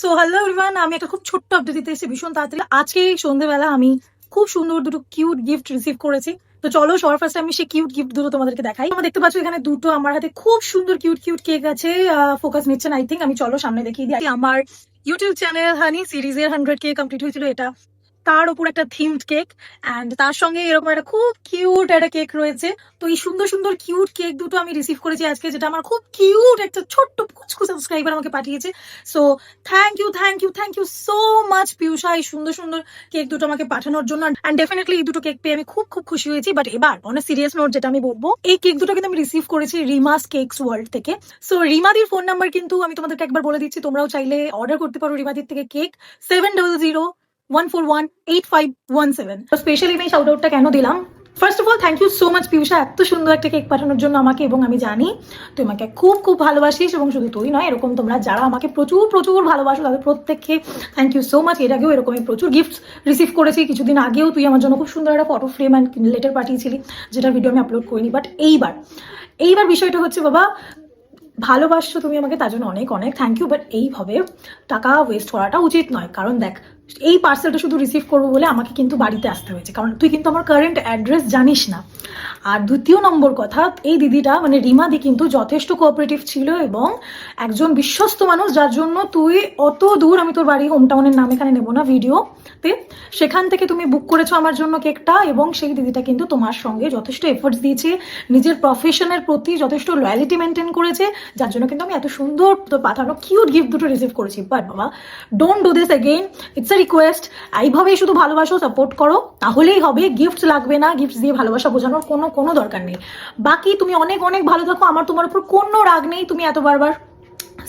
So hello everyone আমি একটা খুব ছোট্ট আপডেট দিতে এসেছি ভীষণ তাড়াতাড়ি। আজকে সন্ধ্যেবেলা আমি খুব সুন্দর দুটো কিউট গিফট রিসিভ করেছি। তো চলো, সবার ফার্স্ট আমি সেই কিউট গিফট দুটো তোমাদেরকে দেখাই। তোমরা দেখতে পাচ্ছ এখানে দুটো আমার হাতে খুব সুন্দর কিউট কিউট কেক আছে ফোকাস নিচ্ছেন আই থিঙ্ক আমি চলো সামনে দেখিয়ে দিই। আমার ইউটিউব চ্যানেল হানি সিরিজের হান্ড্রেড কে কমপ্লিট হয়েছিল এটা। তার উপর একটা থিমড কেক অ্যান্ড তার সঙ্গে এরকম একটা খুব কিউট একটা কেক রয়েছে। তো এই সুন্দর সুন্দর কিউট কেক দুটো আমি রিসিভ করেছি আজকে, যেটা আমার খুব কিউট একটা ছোট্ট কুচকু সাবস্ক্রাইবার আমাকে পাঠিয়েছে। So thank you thank you thank you so much Piusha এই সুন্দর সুন্দর কেক দুটো আমাকে পাঠানোর জন্য। অ্যান্ড ডেফিনেটলি এই দুটো কেক পেয়ে আমি খুব খুব খুশি হয়েছি। বাট এবার অনেক সিরিয়াস নোট যেটা আমি বলব, এই কেক দুটো কিন্তু আমি রিসিভ করেছি রিমাস কেকস ওয়ার্ল্ড থেকে। সো রিমাদির ফোন নাম্বার কিন্তু আমি তোমাদেরকে একবার বলে দিচ্ছি, তোমরাও চাইলে অর্ডার করতে পারো রিমাদির থেকে cake seven double zero one four one eight five one seven specially আমি শাউট আউটটা কেন দিলাম? First of all thank you so much Piusha এত সুন্দর একটা কেক পাঠানোর জন্য আমাকে এবং আমি জানি তুই আমাকে খুব খুব ভালোবাসিস এবং শুধু তুই নয়, এরকম তোমরা যারা আমাকে প্রচুর প্রচুর ভালোবাসো, তাদের প্রত্যেককে থ্যাংক ইউ সো মাচ এর আগেও এরকমই প্রচুর গিফট রিসিভ করেছি। কিছুদিন আগেও তুই আমার জন্য খুব সুন্দর একটা ফটো ফ্রেম অ্যান্ড লেটার পাঠিয়েছিলি, যেটার ভিডিও আমি আপলোড করিনি। বাট এইবার এইবার বিষয়টা হচ্ছে, বাবা, ভালোবাসছো তুমি আমাকে, তার জন্য অনেক অনেক থ্যাংক ইউ বাট এইভাবে টাকা ওয়েস্ট করাটা উচিত নয়। কারণ দেখ এই পার্সেলটা শুধু রিসিভ করব বলে আমাকে কিন্তু বাড়িতে আসতে হয়েছে। কারণ তুই কিন্তু আমার কারেন্ট অ্যাড্রেস জানিস না। আর দ্বিতীয় নম্বর কথা, এই দিদিটা মানে রিমাদি কিন্তু যথেষ্ট কোঅপারেটিভ ছিল এবং একজন বিশ্বস্ত মানুষ, যার জন্য তুই অত দূর আমি তোর বাড়ি হোম টাউনের নাম এখানে নেব না ভিডিওতে। সেখান থেকে তুমি বুক করেছ আমার জন্য কেকটা এবং সেই দিদিটা কিন্তু তোমার সঙ্গে যথেষ্ট এফোর্টস দিয়েছে, নিজের প্রফেশনের প্রতি যথেষ্ট লয়ালিটি মেনটেন করেছে, যার জন্য কিন্তু আমি এত সুন্দর তোর পাঠানো কিউট গিফট দুটো রিসিভ করেছি। বাট বাবা don't do this again it's a request এইভাবেই শুধু ভালোবাসো সাপোর্ট করো, তাহলেই হবে গিফট লাগবে না গিফট দিয়ে ভালোবাসা বোঝানোর কোনো কোনো দরকার নেই। বাকি তুমি অনেক অনেক ভালো থাকো, আমার তোমার উপর কোনো রাগ নেই, তুমি এত বারবার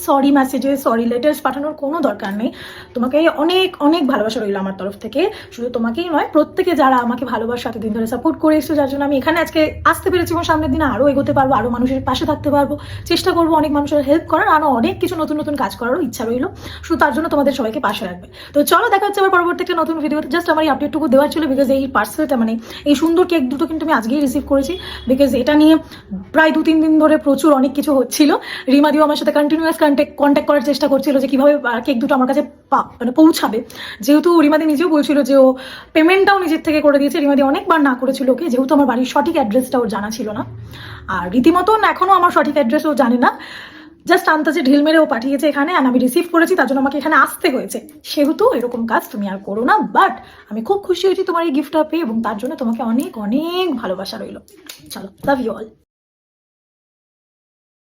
সরি মেসেজে সরি লেটার্স পাঠানোর কোনো দরকার নেই। তোমাকে অনেক অনেক ভালোবাসা রইল আমার তরফ থেকে। শুধু তোমাকেই নয়, প্রত্যেকে যারা আমাকে ভালোবাসা, এতদিন ধরে সাপোর্ট করে এসছো, যার জন্য আমি এখানে আজকে আসতে পেরেছি এবং সামনের দিনে আরও এগোতে পারব আরও মানুষের পাশে থাকতে পারব। চেষ্টা করব অনেক মানুষের হেল্প করার আরও অনেক কিছু নতুন নতুন কাজ করারও ইচ্ছা রইল। শুধু তার জন্য তোমাদের সবাইকে পাশে রাখবে। তো চলো, দেখা হচ্ছে আবার পরবর্তী একটা নতুন ভিডিওতে জাস্ট আমার এই আপডেটটুকু দেওয়ার ছিল বিকজ এই পার্সেলটা মানে এই সুন্দর কেক দুটো কিন্তু আমি আজকেই রিসিভ করেছি। বিকজ এটা নিয়ে প্রায় দু তিন দিন ধরে প্রচুর অনেক কিছু হচ্ছিল। রিমাদিও আমার সাথে কন্টিনিউয়াস কন্ট্যাক্ট কন্ট্যাক্ট করার চেষ্টা করছিল যে কীভাবে কেক দুটো আমার কাছে মানে পৌঁছাবে। যেহেতু রিমাদি নিজেও বলছিল যে ও পেমেন্টটাও নিজের থেকে করে দিয়েছে। রিমাদি অনেকবার না করেছিল ওকে। যেহেতু আমার বাড়ির সঠিক অ্যাড্রেসটা ওর জানা ছিল না। আর রীতিমতন এখনও আমার সঠিক অ্যাড্রেস ও জানে না। জাস্ট আন্তাজে ঢিল মেরে ও পাঠিয়েছে এখানে আর আমি রিসিভ করেছি। তার জন্য আমাকে এখানে আসতে হয়েছে। সেহেতু এরকম কাজ তুমি আর করো না। বাট আমি খুব খুশি হয়েছি তোমার এই গিফটটা পেয়ে এবং তার জন্য তোমাকে অনেক অনেক ভালোবাসা রইল। চলো লাভ ইউ অল